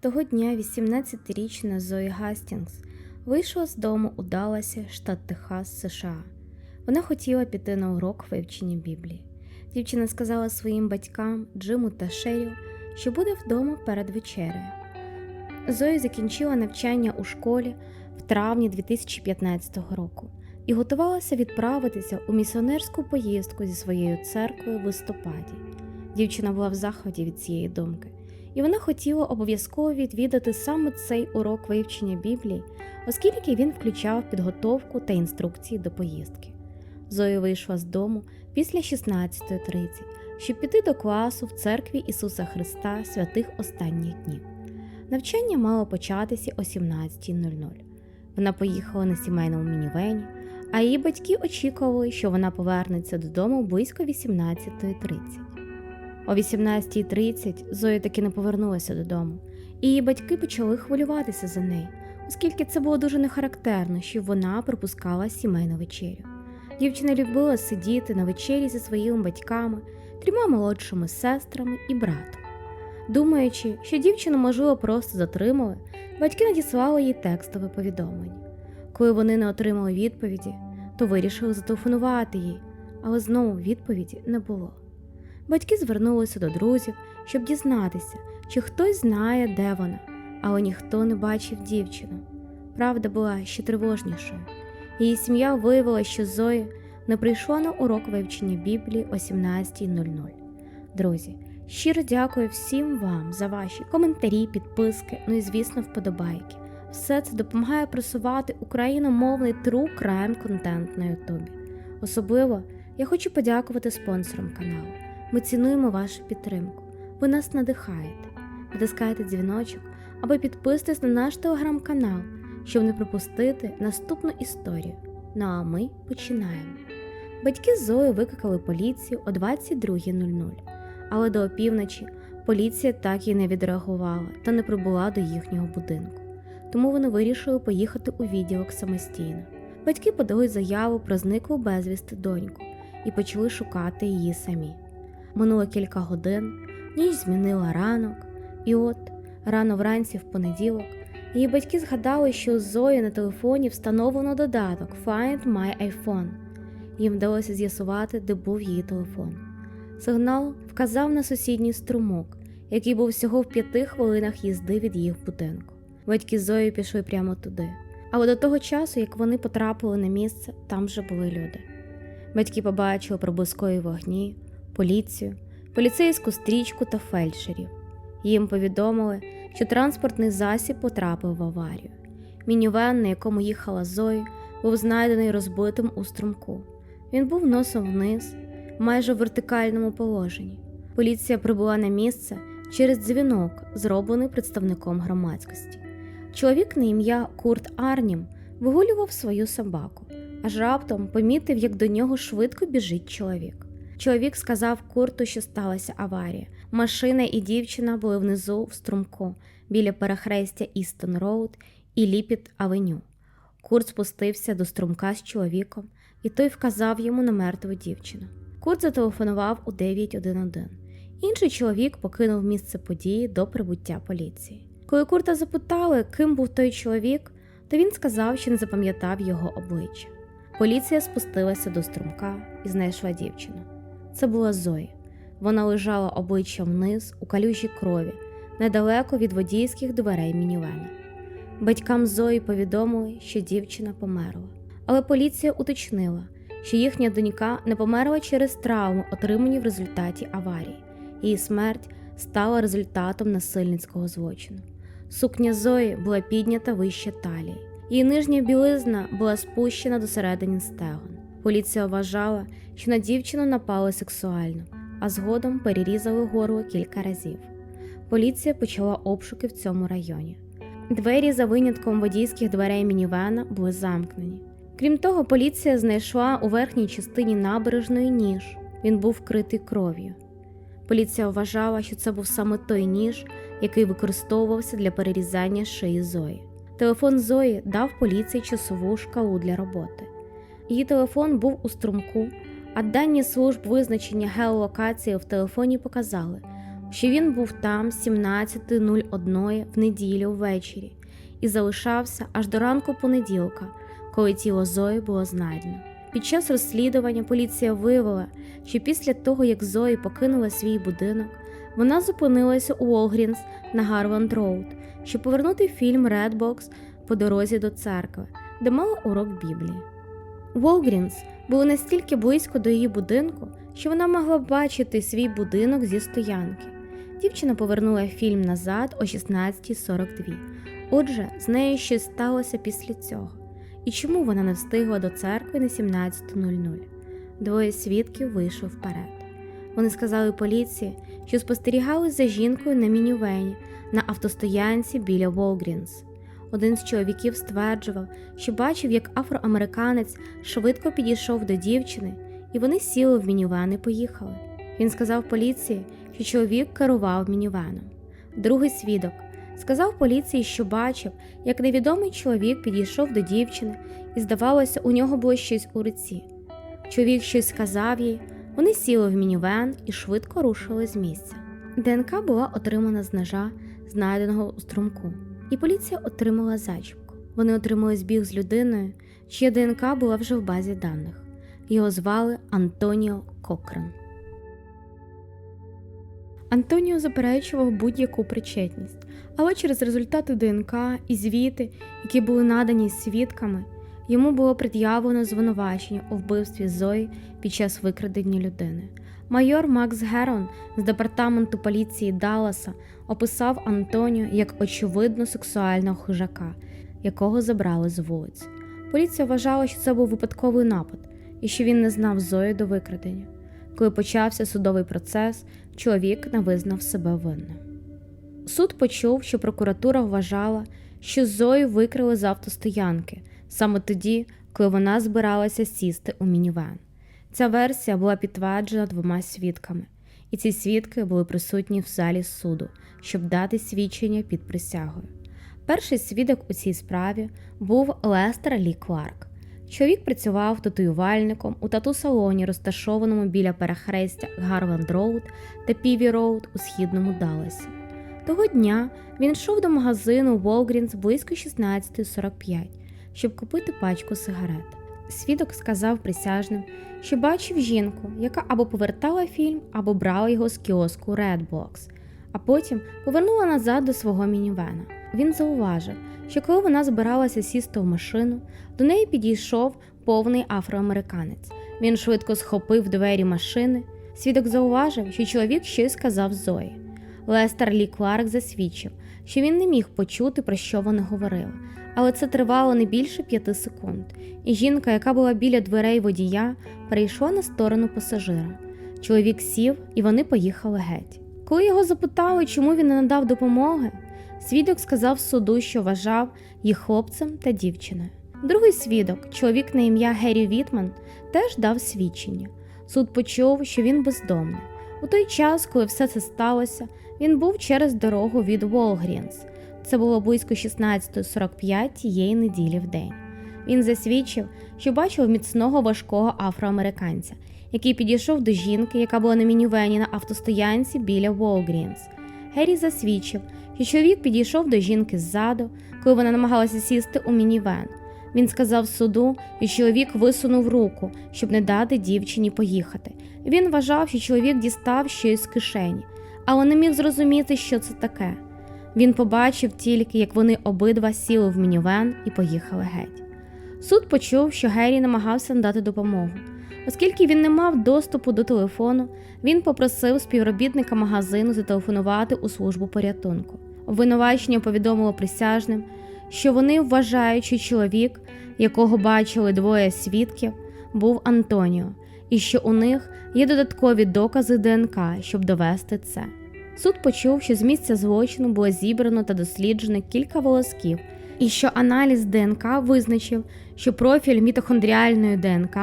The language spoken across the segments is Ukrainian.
Того дня 18-річна Зої Гастінгс вийшла з дому у Далласі, штат Техас, США. Вона хотіла піти на урок вивчення Біблії. Дівчина сказала своїм батькам Джиму та Шерю, що буде вдома перед вечерею. Зої закінчила навчання у школі в травні 2015 року і готувалася відправитися у місіонерську поїздку зі своєю церквою в листопаді. Дівчина була в захваті від цієї думки, і вона хотіла обов'язково відвідати саме цей урок вивчення Біблії, оскільки він включав підготовку та інструкції до поїздки. Зоя вийшла з дому після 16.30, щоб піти до класу в церкві Ісуса Христа святих останніх днів. Навчання мало початися о 17.00. Вона поїхала на сімейному мінівені, а її батьки очікували, що вона повернеться додому близько 18.30. О 18.30 Зоя таки не повернулася додому, і її батьки почали хвилюватися за неї, оскільки це було дуже нехарактерно, що вона пропускала сімейну вечерю. Дівчина любила сидіти на вечері зі своїми батьками, трьома молодшими сестрами і братом. Думаючи, що дівчину, можливо, просто затримали, батьки надіслали їй текстове повідомлення. Коли вони не отримали відповіді, то вирішили зателефонувати їй, але знову відповіді не було. Батьки звернулися до друзів, щоб дізнатися, чи хтось знає, де вона, але ніхто не бачив дівчину. Правда була ще тривожнішою. Її сім'я виявила, що Зоя не прийшла на урок вивчення Біблії о 17.00. Друзі, щиро дякую всім вам за ваші коментарі, підписки, ну і, звісно, вподобайки. Все це допомагає просувати україномовний true crime контент на Ютубі. Особливо я хочу подякувати спонсорам каналу. Ми цінуємо вашу підтримку. Ви нас надихаєте. Натискайте дзвіночок або підписуйтесь на наш телеграм-канал, щоб не пропустити наступну історію. Ну а ми починаємо. Батьки Зої викликали поліцію о 22.00, але до опівночі поліція так і не відреагувала та не прибула до їхнього будинку. Тому вони вирішили поїхати у відділок самостійно. Батьки подали заяву про зниклу безвісти доньку і почали шукати її самі. Минуло кілька годин, ніч змінила ранок, і от рано вранці в понеділок її батьки згадали, що у Зої на телефоні встановлено додаток Find My iPhone. Їм вдалося з'ясувати, де був її телефон. Сигнал вказав на сусідній струмок, який був всього в п'яти хвилинах їзди від їх будинку. Батьки Зої пішли прямо туди. Але до того часу, як вони потрапили на місце, там вже були люди. Батьки побачили проблискові вогні, поліцію, поліцейську стрічку та фельдшерів. Їм повідомили, що транспортний засіб потрапив в аварію. Мінівен, на якому їхала Зої, був знайдений розбитим у струмку. Він був носом вниз, майже в вертикальному положенні. Поліція прибула на місце через дзвінок, зроблений представником громадськості. Чоловік на ім'я Курт Арнім вигулював свою собаку, аж раптом помітив, як до нього швидко біжить чоловік. Чоловік сказав Курту, що сталася аварія. Машина і дівчина були внизу в струмку біля перехрестя Істон Роуд і Ліпіт Авеню. Курт спустився до струмка з чоловіком, і той вказав йому на мертву дівчину. Курт зателефонував у 911. Інший чоловік покинув місце події до прибуття поліції. Коли Курта запитали, ким був той чоловік, то він сказав, що не запам'ятав його обличчя. Поліція спустилася до струмка і знайшла дівчину. Це була Зоя. Вона лежала обличчям вниз у калюжій крові, недалеко від водійських дверей мінівена. Батькам Зої повідомили, що дівчина померла, але поліція уточнила, що їхня донька не померла через травму, отримані в результаті аварії. Її смерть стала результатом насильницького злочину. Сукня Зої була піднята вище талії. Її нижня білизна була спущена до середини стегон. Поліція вважала, що на дівчину напали сексуально, а згодом перерізали горло кілька разів. Поліція почала обшуки в цьому районі. Двері за винятком водійських дверей мінівена були замкнені. Крім того, поліція знайшла у верхній частині набережної ніж. Він був вкритий кров'ю. Поліція вважала, що це був саме той ніж, який використовувався для перерізання шиї Зої. Телефон Зої дав поліції часову шкалу для роботи. Її телефон був у струмку, а дані служб визначення геолокації в телефоні показали що він був там 17.01 в неділю ввечері і залишався аж до ранку понеділка, коли тіло Зої було знайдено. Під час розслідування поліція виявила, що після того, як Зої покинула свій будинок, вона зупинилася у Уолгрінс на Гарванд Роуд, щоб повернути фільм Redbox по дорозі до церкви, де мала урок Біблії. Волгрінс були настільки близько до її будинку, що вона могла бачити свій будинок зі стоянки. Дівчина повернула фільм назад о 16.42. Отже, з нею щось сталося після цього. І чому вона не встигла до церкви на 17.00? Двоє свідків вийшов вперед. Вони сказали поліції, що спостерігали за жінкою на мінівені на автостоянці біля Волгрінс. Один з чоловіків стверджував, що бачив, як афроамериканець швидко підійшов до дівчини, і вони сіли в мінівен і поїхали. Він сказав поліції, що чоловік керував мінівеном. Другий свідок сказав поліції, що бачив, як невідомий чоловік підійшов до дівчини, і, здавалося, у нього було щось у руці. Чоловік щось сказав їй, вони сіли в мінівен і швидко рушили з місця. ДНК була отримана з ножа, знайденого у струмку, і поліція отримала зачіпку. Вони отримали збіг з людиною, чия ДНК була вже в базі даних. Його звали Антоніо Кокран. Антоніо заперечував будь-яку причетність, але через результати ДНК і звіти, які були надані свідками, йому було пред'явлено звинувачення у вбивстві Зої під час викрадення людини. Майор Макс Герон з департаменту поліції Далласа описав Антоніо як очевидно сексуального хижака, якого забрали з вулиці. Поліція вважала, що це був випадковий напад і що він не знав Зої до викрадення. Коли почався судовий процес, чоловік не визнав себе винним. Суд почув, що прокуратура вважала, що Зою викрили з автостоянки саме тоді, коли вона збиралася сісти у мінівен. Ця версія була підтверджена двома свідками, і ці свідки були присутні в залі суду, щоб дати свідчення під присягою. Перший свідок у цій справі був Лестер Лі Кларк. Чоловік працював татуювальником у тату-салоні, розташованому біля перехрестя Гарванд Роуд та Піві Роуд у східному Далласі. Того дня він йшов до магазину Walgreens близько 16.45, щоб купити пачку сигарет. Свідок сказав присяжним, що бачив жінку, яка або повертала фільм, або брала його з кіоску Redbox, а потім повернула назад до свого мінівена. Він зауважив, що коли вона збиралася сісти в машину, до неї підійшов повний афроамериканець. Він швидко схопив двері машини. Свідок зауважив, що чоловік щось сказав Зої. Лестер Лі Кларк засвідчив, що він не міг почути, про що вони говорили, але це тривало не більше п'яти секунд, і жінка, яка була біля дверей водія, перейшла на сторону пасажира. Чоловік сів, і вони поїхали геть. Коли його запитали, чому він не надав допомоги, свідок сказав суду, що вважав їх хлопцем та дівчиною. Другий свідок, чоловік на ім'я Геррі Вітман, теж дав свідчення. Суд почув, що він бездомний. У той час, коли все це сталося, він був через дорогу від Волгрінс. Це було близько 16.45 тієї неділі в день. Він засвідчив, що бачив міцного важкого афроамериканця, який підійшов до жінки, яка була на мінівені на автостоянці біля Волгрінс. Геррі засвідчив, що чоловік підійшов до жінки ззаду, коли вона намагалася сісти у мінівен. Він сказав суду, і чоловік висунув руку, щоб не дати дівчині поїхати. Він вважав, що чоловік дістав щось з кишені, але не міг зрозуміти, що це таке. Він побачив тільки, як вони обидва сіли в мінівен і поїхали геть. Суд почув, що Геррі намагався надати допомогу. Оскільки він не мав доступу до телефону, він попросив співробітника магазину зателефонувати у службу порятунку. Обвинувачення повідомило присяжним, що вони вважають, що чоловік, якого бачили двоє свідків, був Антоніо, і що у них є додаткові докази ДНК, щоб довести це. Суд почув, що з місця злочину було зібрано та досліджено кілька волосків, і що аналіз ДНК визначив, що профіль мітохондріальної ДНК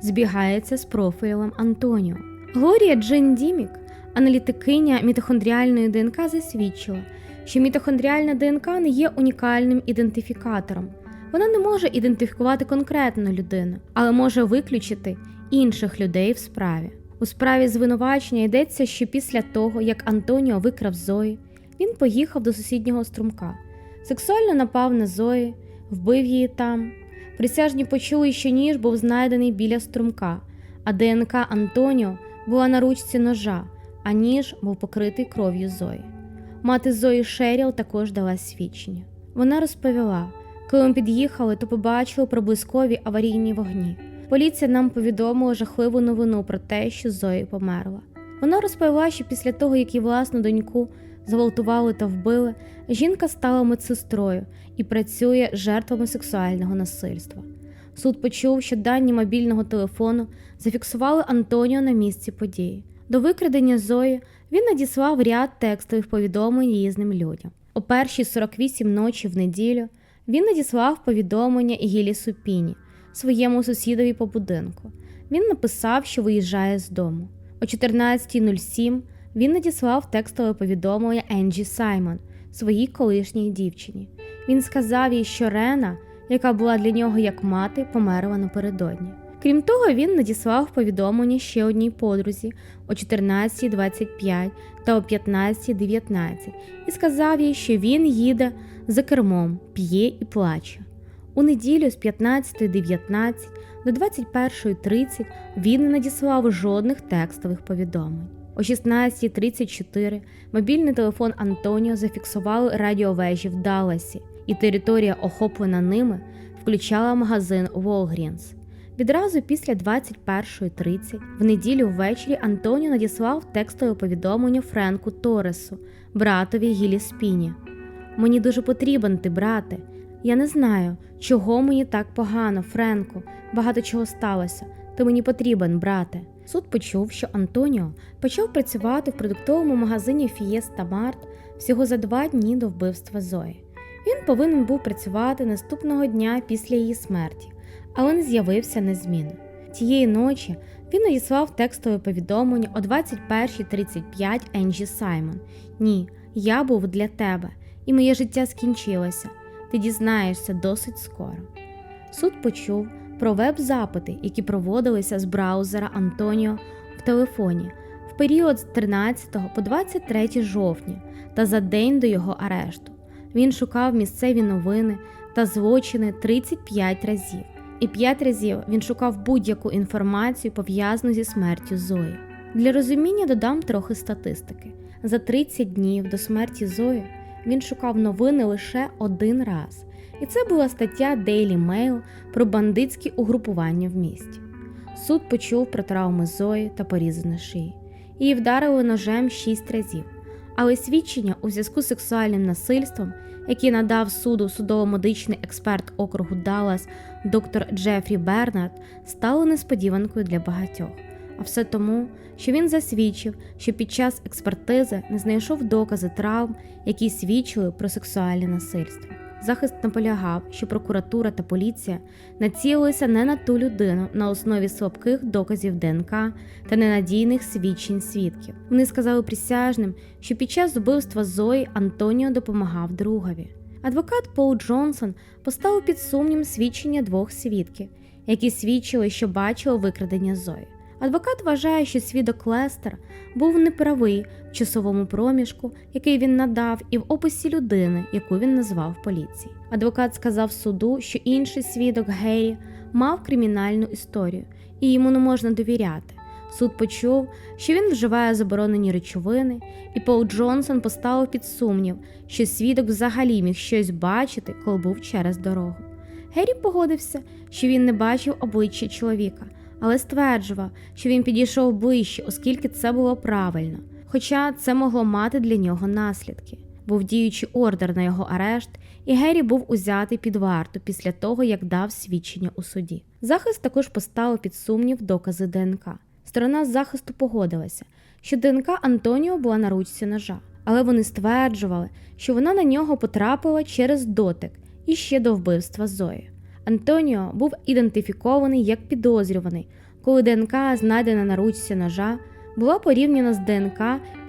збігається з профілем Антоніо. Глорія Джин Дімік, аналітикиня мітохондріальної ДНК, засвідчила, що мітохондріальна ДНК не є унікальним ідентифікатором. Вона не може ідентифікувати конкретну людину, але може виключити інших людей в справі. У справі звинувачення йдеться, що після того, як Антоніо викрав Зої, він поїхав до сусіднього струмка, сексуально напав на Зої, вбив її там. Присяжні почули, що ніж був знайдений біля струмка, а ДНК Антоніо була на ручці ножа, а ніж був покритий кров'ю Зої. Мати Зої Шеріл також дала свідчення. Вона розповіла, коли ми під'їхали, то побачили проблискові аварійні вогні. Поліція нам повідомила жахливу новину про те, що Зої померла. Вона розповіла, що після того, як її власну доньку зґвалтували та вбили, жінка стала медсестрою і працює жертвами сексуального насильства. Суд почув, що дані мобільного телефону зафіксували Антоніо на місці події. До викрадення Зої він надіслав ряд текстових повідомлень різним людям. О першій 48 ночі в неділю він надіслав повідомлення Гілі Супіні, своєму сусідові по будинку. Він написав, що виїжджає з дому. О 14.07 він надіслав текстове повідомлення Енджі Саймон, своїй колишній дівчині. Він сказав їй, що Рена, яка була для нього як мати, померла напередодні. Крім того, він надіслав повідомлення ще одній подрузі о 14.25 та о 15.19 і сказав їй, що він їде за кермом, п'є і плаче. У неділю з 15.19 до 21.30 він не надіслав жодних текстових повідомлень. О 16.34 мобільний телефон Антоніо зафіксували радіовежі в Далласі, і територія, охоплена ними, включала магазин Walgreens. Відразу після 21.30 в неділю ввечері Антоніо надіслав текстове повідомлення Френку Торесу, братові Гілі Спіні. Мені дуже потрібен ти, брате. Я не знаю, чого мені так погано, Френку. Багато чого сталося. Ти мені потрібен, брате. Суд почув, що Антоніо почав працювати в продуктовому магазині Фієста Март всього за два дні до вбивства Зої. Він повинен був працювати наступного дня після її смерті, але не з'явився незмінно. Тієї ночі він надіслав текстове повідомлення о 21.35 Енджі Саймон. Ні, я був для тебе, і моє життя скінчилося. Ти дізнаєшся досить скоро. Суд почув про веб-запити, які проводилися з браузера Антоніо в телефоні в період з 13 по 23 жовтня та за день до його арешту. Він шукав місцеві новини та злочини 35 разів, і 5 разів він шукав будь-яку інформацію пов'язану зі смертю Зої. Для розуміння додам трохи статистики. За 30 днів до смерті Зої він шукав новини лише один раз, і це була стаття Daily Mail про бандитські угрупування в місті. Суд почув про травми Зої та порізи шиї. Її вдарили ножем 6 разів, але свідчення у зв'язку з сексуальним насильством, які надав суду судово-медичний експерт округу Даллас доктор Джефрі Бернард, стали несподіванкою для багатьох. А все тому, що він засвідчив, що під час експертизи не знайшов докази травм, які свідчили про сексуальне насильство. Захист наполягав, що прокуратура та поліція націлилися не на ту людину на основі слабких доказів ДНК та ненадійних свідчень свідків. Вони сказали присяжним, що під час вбивства Зої Антоніо допомагав другові. Адвокат Пол Джонсон поставив під сумнів свідчення двох свідків, які свідчили, що бачили викрадення Зої. Адвокат вважає, що свідок Лестер був неправий в часовому проміжку, який він надав, і в описі людини, яку він назвав поліції. Адвокат сказав суду, що інший свідок Геррі мав кримінальну історію, і йому не можна довіряти. Суд почув, що він вживає заборонені речовини, і Пол Джонсон поставив під сумнів, що свідок взагалі міг щось бачити, коли був через дорогу. Геррі погодився, що він не бачив обличчя чоловіка але стверджував, що він підійшов ближче, оскільки це було правильно, хоча це могло мати для нього наслідки. Був діючий ордер на його арешт, і Геррі був узятий під варту після того, як дав свідчення у суді. Захист також поставив під сумнів докази ДНК. Сторона захисту погодилася, що ДНК Антоніо була на ручці ножа, але вони стверджували, що вона на нього потрапила через дотик і ще до вбивства Зої. Антоніо був ідентифікований як підозрюваний, коли ДНК, знайдена на ручці ножа, була порівняна з ДНК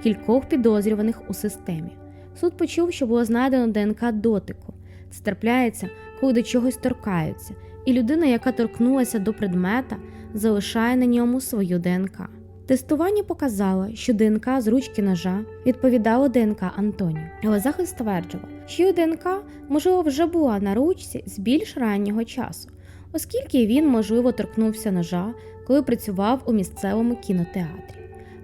кількох підозрюваних у системі. Суд почув, що було знайдено ДНК дотику. Це трапляється, коли до чогось торкаються, і людина, яка торкнулася до предмета, залишає на ньому свою ДНК. Тестування показало, що ДНК з ручки ножа відповідало ДНК Антоніо, але захист стверджував, що його ДНК, можливо, вже була на ручці з більш раннього часу, оскільки він, можливо, торкнувся ножа, коли працював у місцевому кінотеатрі.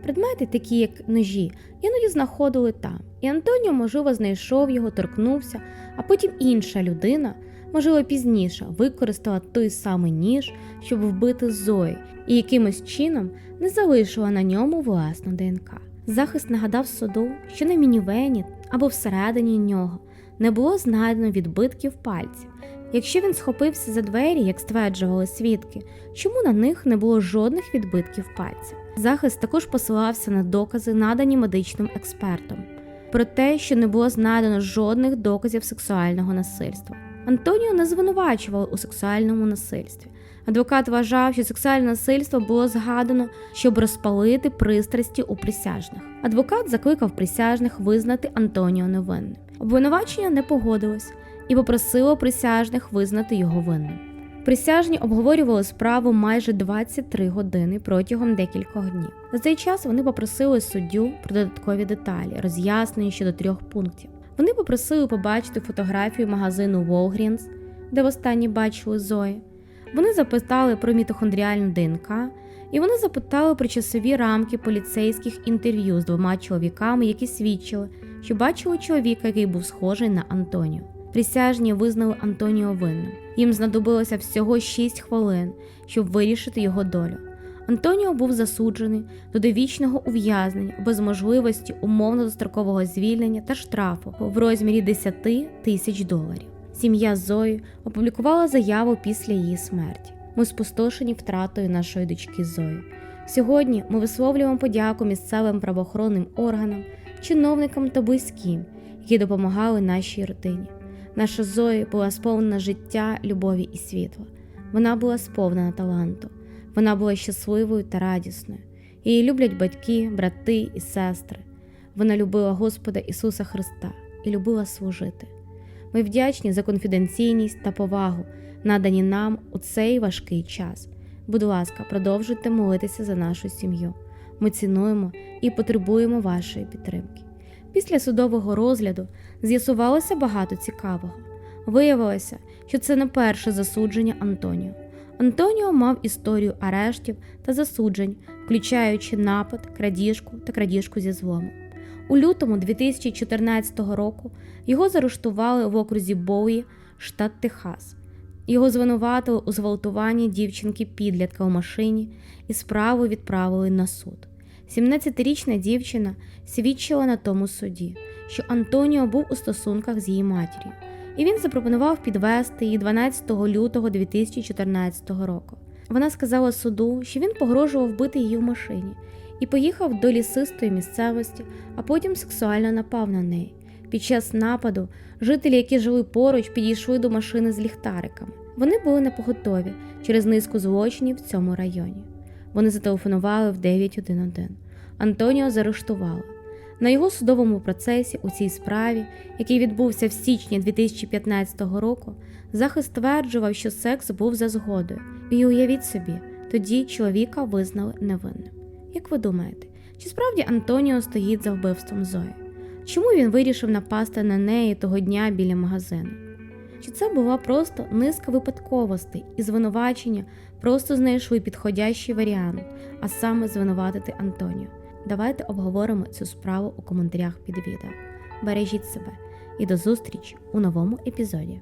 Предмети, такі як ножі, іноді знаходили там, і Антоніо, можливо, знайшов його, торкнувся, а потім інша людина, можливо, пізніше, використала той самий ніж, щоб вбити Зої, і якимось чином не залишила на ньому власну ДНК. Захист нагадав суду, що на мінівені або всередині нього не було знайдено відбитків пальців. Якщо він схопився за двері, як стверджували свідки, чому на них не було жодних відбитків пальців? Захист також посилався на докази, надані медичним експертом, про те, що не було знайдено жодних доказів сексуального насильства. Антоніо не звинувачували у сексуальному насильстві. Адвокат вважав, що сексуальне насильство було згадано, щоб розпалити пристрасті у присяжних. Адвокат закликав присяжних визнати Антоніо невинним. Обвинувачення не погодилось і попросило присяжних визнати його винним. Присяжні обговорювали справу майже 23 години протягом декількох днів. За цей час вони попросили суддю про додаткові деталі, роз'яснення щодо трьох пунктів. Вони попросили побачити фотографію магазину Walgreens, де востаннє бачили Зої. Вони запитали про мітохондріальну ДНК, і вони запитали про часові рамки поліцейських інтерв'ю з двома чоловіками, які свідчили, що бачили чоловіка, який був схожий на Антоніо. Присяжні визнали Антоніо винним. Їм знадобилося всього 6 хвилин, щоб вирішити його долю. Антоніо був засуджений до довічного ув'язнення без можливості умовно-дострокового звільнення та штрафу в розмірі 10 тисяч доларів. Сім'я Зої опублікувала заяву після її смерті. Ми спустошені втратою нашої дочки Зої. Сьогодні ми висловлюємо подяку місцевим правоохоронним органам, чиновникам та близьким, які допомагали нашій родині. Наша Зої була сповнена життя, любові і світла. Вона була сповнена таланту. Вона була щасливою та радісною. Її люблять батьки, брати і сестри. Вона любила Господа Ісуса Христа і любила служити. Ми вдячні за конфіденційність та повагу, надані нам у цей важкий час. Будь ласка, продовжуйте молитися за нашу сім'ю. Ми цінуємо і потребуємо вашої підтримки. Після судового розгляду з'ясувалося багато цікавого. Виявилося, що це не перше засудження Антоніо. Антоніо мав історію арештів та засуджень, включаючи напад, крадіжку та крадіжку зі злому. У лютому 2014 року його заарештували в окрузі Боуї, штат Техас. Його звинуватили у зґвалтуванні дівчинки підлітка у машині і справу відправили на суд. 17-річна дівчина свідчила на тому суді, що Антоніо був у стосунках з її матір'ю, і він запропонував підвести її 12 лютого 2014 року. Вона сказала суду, що він погрожував вбити її в машині і поїхав до лісистої місцевості, а потім сексуально напав на неї. Під час нападу жителі, які жили поруч, підійшли до машини з ліхтариками. Вони були непоготові через низку злочинів в цьому районі. Вони зателефонували в 911. Антоніо заарештували. На його судовому процесі у цій справі, який відбувся в січні 2015 року, захист стверджував, що секс був за згодою. І уявіть собі, тоді чоловіка визнали невинним. Як ви думаєте, чи справді Антоніо стоїть за вбивством Зої? Чому він вирішив напасти на неї того дня біля магазину? Чи це була просто низка випадковостей і звинувачення просто знайшли підходящий варіант, а саме звинуватити Антоніо? Давайте обговоримо цю справу у коментарях під відео. Бережіть себе і до зустрічі у новому епізоді.